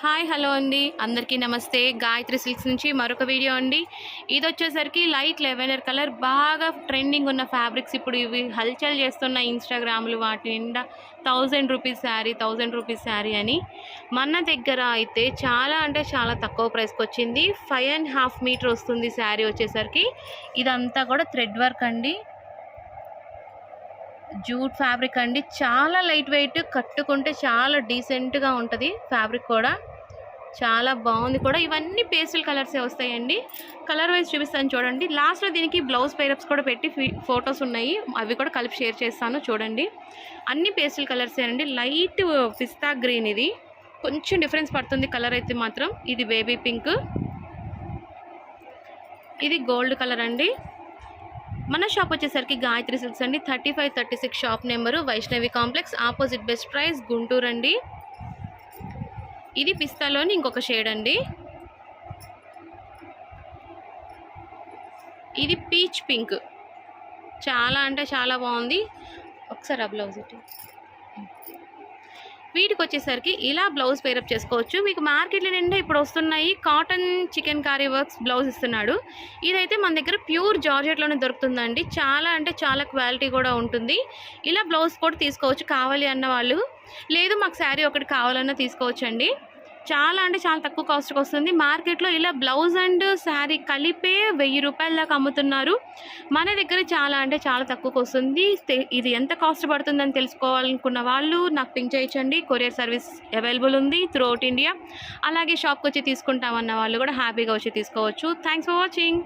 Hi hello అండి. అందరికీ నమస్తే. గాయత్రి సిల్క్స్ నుంచి మరొక వీడియో అండి. ఇది వచ్చేసరికి లైట్ లెవెనర్ కలర్. బాగా ట్రెండింగ్ ఉన్న ఫ్యాబ్రిక్స్ ఇప్పుడు ఇవి హల్చల్ చేస్తున్న ఇన్స్టాగ్రామ్లు వాటి నిండా thousand rupees sari thousand rupees sari అని. మన దగ్గర అయితే చాలా అంటే చాలా తక్కువ ప్రైస్కి వచ్చింది. ఫైవ్ అండ్ హాఫ్ మీటర్ వస్తుంది శారీ వచ్చేసరికి. ఇదంతా కూడా థ్రెడ్ వర్క్ అండి. జూట్ ఫ్యాబ్రిక్ అండి. చాలా లైట్ వెయిట్ కట్టుకుంటే చాలా డీసెంట్గా ఉంటుంది ఫ్యాబ్రిక్ కూడా. చాలా బాగుంది కూడా. ఇవన్నీ పేస్టల్ కలర్సే వస్తాయండి. కలర్ వైజ్ చూపిస్తాను చూడండి. లాస్ట్లో దీనికి బ్లౌజ్ పేరప్స్ కూడా పెట్టి ఫొటోస్ ఉన్నాయి. అవి కూడా కలిపి షేర్ చేస్తాను చూడండి. అన్ని పేస్టల్ కలర్సే అండి. లైట్ పిస్తా గ్రీన్ ఇది. కొంచెం డిఫరెన్స్ పడుతుంది కలర్ అయితే మాత్రం. ఇది బేబీ పింక్. ఇది గోల్డ్ కలర్ అండి. మన షాప్ వచ్చేసరికి గాయత్రి సిల్క్స్ అండి. Thirty five thirty six shop number Vaishnavi complex. Opposite best price Guntur అండి. ఇది పిస్తాలోని ఇంకొక షేడ్ అండి. ఇది పీచ్ పింక్. చాలా అంటే చాలా బాగుంది. ఒకసారి ఆ బ్లౌజ్ ఇటు. వీటికి వచ్చేసరికి ఇలా బ్లౌజ్ పేరప్ చేసుకోవచ్చు. మీకు మార్కెట్లో నిండా ఇప్పుడు వస్తున్నాయి. Cotton chikankari works blouse ఇస్తున్నాడు. ఇదైతే మన దగ్గర ప్యూర్ జార్జెట్లోనే దొరుకుతుందండి. చాలా అంటే చాలా క్వాలిటీ కూడా ఉంటుంది. ఇలా బ్లౌజ్ కూడా తీసుకోవచ్చు కావాలి అన్న వాళ్ళు. లేదు మాకు శారీ ఒకటి కావాలన్నా తీసుకోవచ్చు అండి చాలా అంటే చాలా తక్కువ కాస్ట్కి వస్తుంది. మార్కెట్లో ఇలా బ్లౌజ్ అండ్ శారీ కలిపే వెయ్యి రూపాయల దాకా అమ్ముతున్నారు. మన దగ్గర చాలా అంటే చాలా తక్కువకి వస్తుంది. ఇది ఎంత కాస్ట్ పడుతుందని తెలుసుకోవాలనుకున్న వాళ్ళు నాకు పింక్ చేయించండి. కొరియర్ సర్వీస్ అవైలబుల్ ఉంది త్రూఅవుట్ ఇండియా అలాగే షాప్కి వచ్చి తీసుకుంటామన్న వాళ్ళు కూడా హ్యాపీగా వచ్చి తీసుకోవచ్చు. Thanks for watching